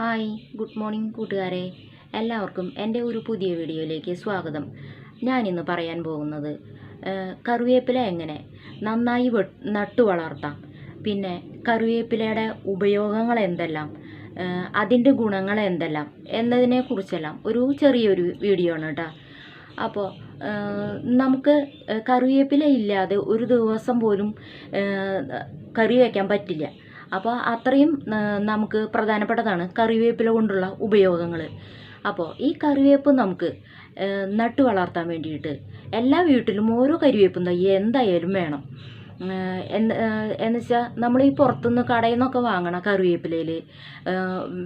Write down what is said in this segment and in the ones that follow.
Hi good morning കൂട്ടുകാരെ. എല്ലാവർക്കും എന്റെ ഒരു പുതിയ വീഡിയോയിലേക്ക് സ്വാഗതം. ഞാനിന്ന് പറയാൻ പോകുന്നത് കറിവേപ്പില എങ്ങനെ? നന്നായി നട്ടു വളർത്താം. പിന്നെ കറിവേപ്പിലയുടെ ഉപയോഗങ്ങൾ എന്തെല്ലാം? അതിന്റെ ഗുണങ്ങൾ എന്തെല്ലാം? എന്നതിനെക്കുറിച്ചെല്ലാം ഒരു ചെറിയൊരു വീഡിയോ ആണ് കേട്ടോ. അപ്പോൾ നമുക്ക് കറിവേപ്പില ഇല്ലാതെ ഒരു ദിവസം പോലും കറി വയ്ക്കാൻ പറ്റില്ല. അപ്പോൾ അത്രയും നമുക്ക് പ്രധാനപ്പെട്ടതാണ് കറിവേപ്പില കൊണ്ടുള്ള ഉപയോഗങ്ങൾ അപ്പോൾ ഈ കറിവേപ്പ് നമുക്ക് നട്ടു വളർത്താൻ വേണ്ടിയിട്ട് എല്ലാ വീട്ടിലും ഓരോ കരിവേപ്പും തൈ എന്തായാലും വേണം. എന്ന് വെച്ചാൽ നമ്മൾ ഈ പുറത്തുനിന്ന് കടയിൽ നിന്നൊക്കെ വാങ്ങണ കറിവേപ്പിലയിൽ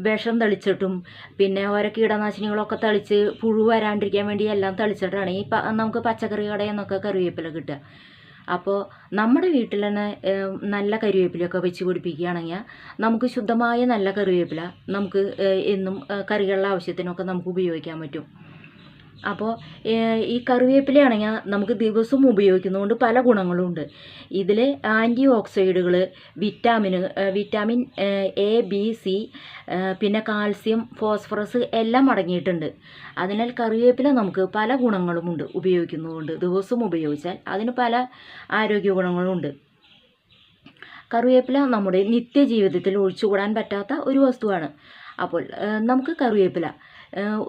വിഷം തളിച്ചിട്ടും പിന്നെ ഓരോ കീടനാശിനികളൊക്കെ തളിച്ച് പുഴു വരാണ്ടിരിക്കാൻ വേണ്ടി എല്ലാം തളിച്ചിട്ടാണ് ഈ നമുക്ക് പച്ചക്കറി കടയിൽ നിന്നൊക്കെ കറിവേപ്പില കിട്ടുക. അപ്പോൾ നമ്മുടെ വീട്ടിൽ തന്നെ നല്ല കരിവേപ്പിലയൊക്കെ വെച്ച് പിടിപ്പിക്കുകയാണെങ്കിൽ നമുക്ക് ശുദ്ധമായ നല്ല കറിവേപ്പില നമുക്ക് എന്നും കറികളിലെ ആവശ്യത്തിനൊക്കെ നമുക്ക് ഉപയോഗിക്കാൻ പറ്റും. അപ്പോൾ ഈ കറിവേപ്പിലയാണെങ്കിൽ നമുക്ക് ദിവസവും ഉപയോഗിക്കുന്നതുകൊണ്ട് പല ഗുണങ്ങളും ഉണ്ട് ഇതിൽ ആന്റി ഓക്സൈഡുകൾ വിറ്റാമിന് വിറ്റാമിൻ എ ബി സി പിന്നെ കാൽസ്യം ഫോസ്ഫറസ് എല്ലാം അടങ്ങിയിട്ടുണ്ട്. അതിനാൽ കറിവേപ്പില നമുക്ക് പല ഗുണങ്ങളുമുണ്ട് ഉപയോഗിക്കുന്നതുകൊണ്ട് ദിവസവും ഉപയോഗിച്ചാൽ അതിന് പല ആരോഗ്യ ഗുണങ്ങളുമുണ്ട്. കറിവേപ്പില നമ്മുടെ നിത്യജീവിതത്തിൽ ഒഴിച്ചുകൂടാൻ പറ്റാത്ത ഒരു വസ്തുവാണ്. അപ്പോൾ നമുക്ക് കറിവേപ്പില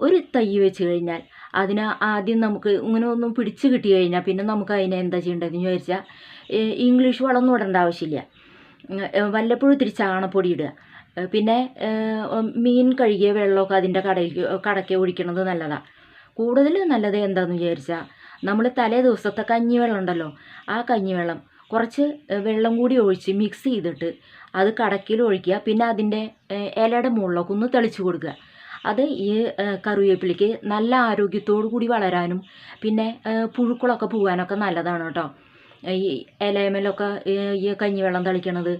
ഒരു തൈ വെച്ച് കഴിഞ്ഞാൽ അതിന് ആദ്യം നമുക്ക് ഇങ്ങനെ ഒന്നും പിടിച്ച് കിട്ടി കഴിഞ്ഞാൽ പിന്നെ നമുക്ക് അതിനെ എന്താ ചെയ്യേണ്ടതെന്ന് ചോദിച്ചാൽ ഇംഗ്ലീഷ് വളമൊന്നും ഇടേണ്ട ആവശ്യമില്ല. വല്ലപ്പോഴും ഇത്തിരി ചാണപ്പൊടി ഇടുക. പിന്നെ മീൻ കഴുകിയ വെള്ളമൊക്കെ അതിന്റെ കടയ്ക്ക് കടയ്ക്ക് ഒഴിക്കണത് നല്ലതാണ് കൂടുതൽ നല്ലത് എന്താണെന്ന് വിചാരിച്ചാൽ നമ്മൾ തലേ ദിവസത്തെ കഞ്ഞിവെള്ളം ഉണ്ടല്ലോ ആ കഞ്ഞിവെള്ളം കുറച്ച് വെള്ളം കൂടി ഒഴിച്ച് മിക്സ് ചെയ്തിട്ട് അത് കടക്കിൽ ഒഴിക്കുക. പിന്നെ അതിന്റെ ഇലയുടെ മുകളിലൊക്കെ ഒന്ന് തെളിച്ച് കൊടുക്കുക. അത് ഈ കറിവേപ്പിലയ്ക്ക് നല്ല ആരോഗ്യത്തോടു കൂടി വളരാനും പിന്നെ പുഴുക്കളൊക്കെ പോകാനൊക്കെ നല്ലതാണ് കേട്ടോ. ഈ ഇലയമേലൊക്കെ ഈ കഞ്ഞിവെള്ളം തളിക്കണത്.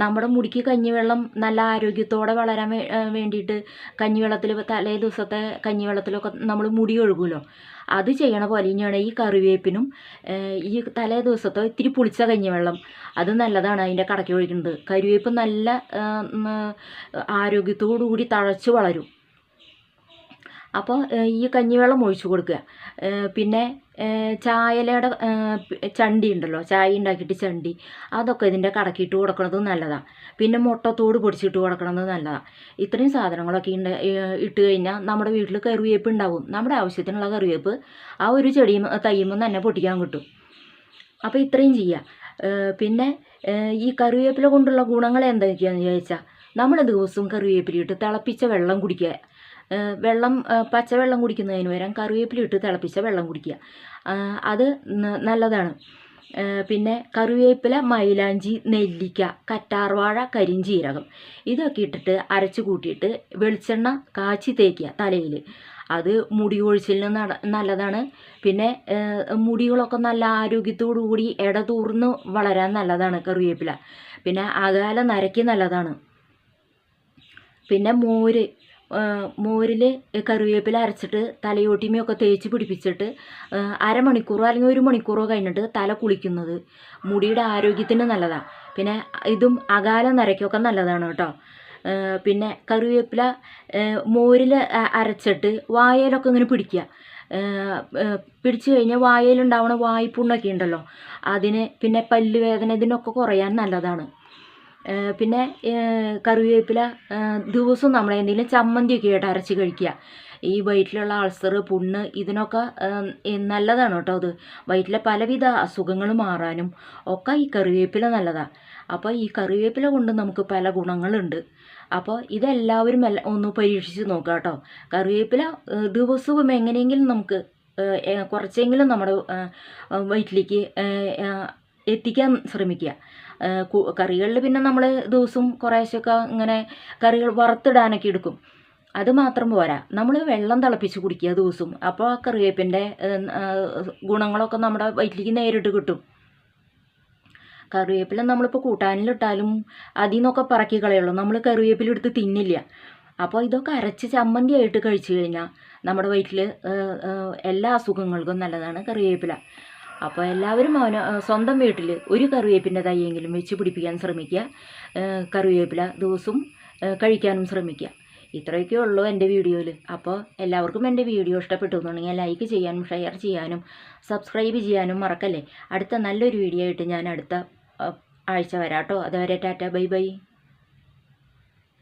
നമ്മുടെ മുടിക്ക് കഞ്ഞിവെള്ളം നല്ല ആരോഗ്യത്തോടെ വളരാൻ വേണ്ടിയിട്ട് കഞ്ഞിവെള്ളത്തിൽ തലേ ദിവസത്തെ കഞ്ഞിവെള്ളത്തിലൊക്കെ നമ്മൾ മുടി ഒഴുകുമല്ലോ അത് ചെയ്യണ പോലെ തന്നെയാണ് ഈ കറിവേപ്പിനും ഈ തലേ ദിവസത്തെ ഇത്തിരി പുളിച്ച കഞ്ഞിവെള്ളം. അത് നല്ലതാണ് അതിന്റെ കടക്കി ഒഴിക്കുന്നത്. കറിവേപ്പ് നല്ല ആരോഗ്യത്തോടു കൂടി തഴച്ച് വളരും. അപ്പോൾ ഈ കഞ്ഞിവെള്ളം ഒഴിച്ചു കൊടുക്കുക. പിന്നെ ചായലയുടെ ചണ്ടി ഉണ്ടല്ലോ ചായ ഉണ്ടാക്കിയിട്ട് ചണ്ടി അതൊക്കെ ഇതിന്റെ കടക്കിയിട്ട് കൊടുക്കണത് നല്ലതാണ് പിന്നെ മുട്ടത്തോട് പൊടിച്ചിട്ട് കൊടുക്കണത് നല്ലതാണ് ഇത്രയും സാധനങ്ങളൊക്കെ ഉണ്ട് ഇട്ട് കഴിഞ്ഞാൽ നമ്മുടെ വീട്ടിൽ കറിവേപ്പ് ഉണ്ടാവും. നമ്മുടെ ആവശ്യത്തിനുള്ള കറിവേപ്പ് ആ ഒരു ചെടിയും തയ്യുമ്പോൾ തന്നെ പൊട്ടിക്കാൻ കിട്ടും. അപ്പോൾ ഇത്രയും ചെയ്യുക പിന്നെ ഈ കറിവേപ്പില കൊണ്ടുള്ള ഗുണങ്ങൾ എന്തൊക്കെയാണെന്ന് ചോദിച്ചാൽ നമ്മൾ ദിവസവും കറിവേപ്പിലിട്ട് തിളപ്പിച്ച വെള്ളം കുടിക്കുക. വെള്ളം പച്ചവെള്ളം കുടിക്കുന്നതിന് പകരം കറിവേപ്പില ഇട്ട് തിളപ്പിച്ച വെള്ളം കുടിക്കുക. അത് നല്ലതാണ്. പിന്നെ കറിവേപ്പില മൈലാഞ്ചി നെല്ലിക്ക കറ്റാർവാഴ കരിഞ്ചീരകം ഇതൊക്കെ ഇട്ടിട്ട് അരച്ച് കൂട്ടിയിട്ട് വെളിച്ചെണ്ണ കാച്ചി തേക്കുക തലയിൽ. അത് മുടി കൊഴിച്ചിലിന് നല്ലതാണ്. പിന്നെ മുടികളൊക്കെ നല്ല ആരോഗ്യത്തോടു കൂടി ഇടതൂർന്ന് വളരാൻ നല്ലതാണ് കറിവേപ്പില. പിന്നെ അകാല നരയ്ക്ക് നല്ലതാണ്. പിന്നെ മോര് മോരിൽ കറിവേപ്പില അരച്ചിട്ട് തലയോട്ടിമയൊക്കെ തേച്ച് പിടിപ്പിച്ചിട്ട് അരമണിക്കൂറോ അല്ലെങ്കിൽ ഒരു മണിക്കൂറോ കഴിഞ്ഞിട്ട് തല കുളിക്കുന്നത് മുടിയുടെ ആരോഗ്യത്തിന് നല്ലതാണ്. പിന്നെ ഇതും അകാല നരയ്ക്കൊക്കെ നല്ലതാണ് കേട്ടോ. പിന്നെ കറിവേപ്പില മോരിൽ അരച്ചിട്ട് വായയിലൊക്കെ ഇങ്ങനെ പിടിക്കുക. പിടിച്ചു കഴിഞ്ഞാൽ വായയിലുണ്ടാവുന്ന വായ്പുണ്ണൊക്കെ ഉണ്ടല്ലോ അതിന് പിന്നെ പല്ലുവേദന ഇതിനൊക്കെ കുറയാൻ നല്ലതാണ്. പിന്നെ കറിവേപ്പില ദിവസവും നമ്മൾ എന്തെങ്കിലും ചമ്മന്തിയൊക്കെ ആയിട്ട് അരച്ച് കഴിക്കുക. ഈ വയറ്റിലുള്ള അൾസർ പുണ്ണ് ഇതിനൊക്കെ നല്ലതാണ് കേട്ടോ അത്. വയറ്റിലെ പലവിധ അസുഖങ്ങൾ മാറാനും ഒക്കെ ഈ കറിവേപ്പില നല്ലതാണ് അപ്പോൾ ഈ കറിവേപ്പില കൊണ്ട് നമുക്ക് പല ഗുണങ്ങളുണ്ട്. അപ്പോൾ ഇതെല്ലാവരും ഒന്ന് പരീക്ഷിച്ച് നോക്കുക കേട്ടോ. കറിവേപ്പില ദിവസവും എങ്ങനെയെങ്കിലും നമുക്ക് കുറച്ചെങ്കിലും നമ്മുടെ വയറ്റിലേക്ക് എത്തിക്കാൻ ശ്രമിക്കുക. കറികളിൽ പിന്നെ നമ്മൾ ദിവസവും കുറേശ്ശൊക്കെ ഇങ്ങനെ കറികൾ വറുത്തിടാനൊക്കെ എടുക്കും. അത് മാത്രം പോരാ. നമ്മൾ വെള്ളം തിളപ്പിച്ച് കുടിക്കുക ദിവസവും അപ്പോൾ ആ കറിവേപ്പിന്റെ ഗുണങ്ങളൊക്കെ നമ്മുടെ വയറ്റിലേക്ക് നേരിട്ട് കിട്ടും. കറിവേപ്പില നമ്മളിപ്പോൾ കൂട്ടാനിലിട്ടാലും അതിൽ നിന്നൊക്കെ പറക്കി കളയുള്ളൂ. നമ്മൾ കറിവേപ്പില എടുത്ത് തിന്നില്ല. അപ്പോൾ ഇതൊക്കെ അരച്ച് ചമ്മന്തി ആയിട്ട് കഴിച്ചു കഴിഞ്ഞാൽ നമ്മുടെ വയറ്റിൽ എല്ലാ അസുഖങ്ങൾക്കും നല്ലതാണ് കറിവേപ്പില. അപ്പോൾ എല്ലാവരും അവന സ്വന്തം വീട്ടിൽ ഒരു കറിവേപ്പിന്റെ തൈയെങ്കിലും വെച്ച് പിടിപ്പിക്കാൻ ശ്രമിക്കുക. കറിവേപ്പില ദിവസവും കഴിക്കാനും ശ്രമിക്കുക. ഇത്രയൊക്കെ ഉള്ളൂ എന്റെ വീഡിയോയിൽ അപ്പോൾ എല്ലാവർക്കും എന്റെ വീഡിയോ ഇഷ്ടപ്പെട്ടു എന്നുണ്ടെങ്കിൽ ലൈക്ക് ചെയ്യാനും ഷെയർ ചെയ്യാനും സബ്സ്ക്രൈബ് ചെയ്യാനും മറക്കല്ലേ? അടുത്ത നല്ലൊരു വീഡിയോ ആയിട്ട് ഞാൻ അടുത്ത ആഴ്ച വരാട്ടോ അതുവരെ ടാറ്റ ബൈ ബൈ.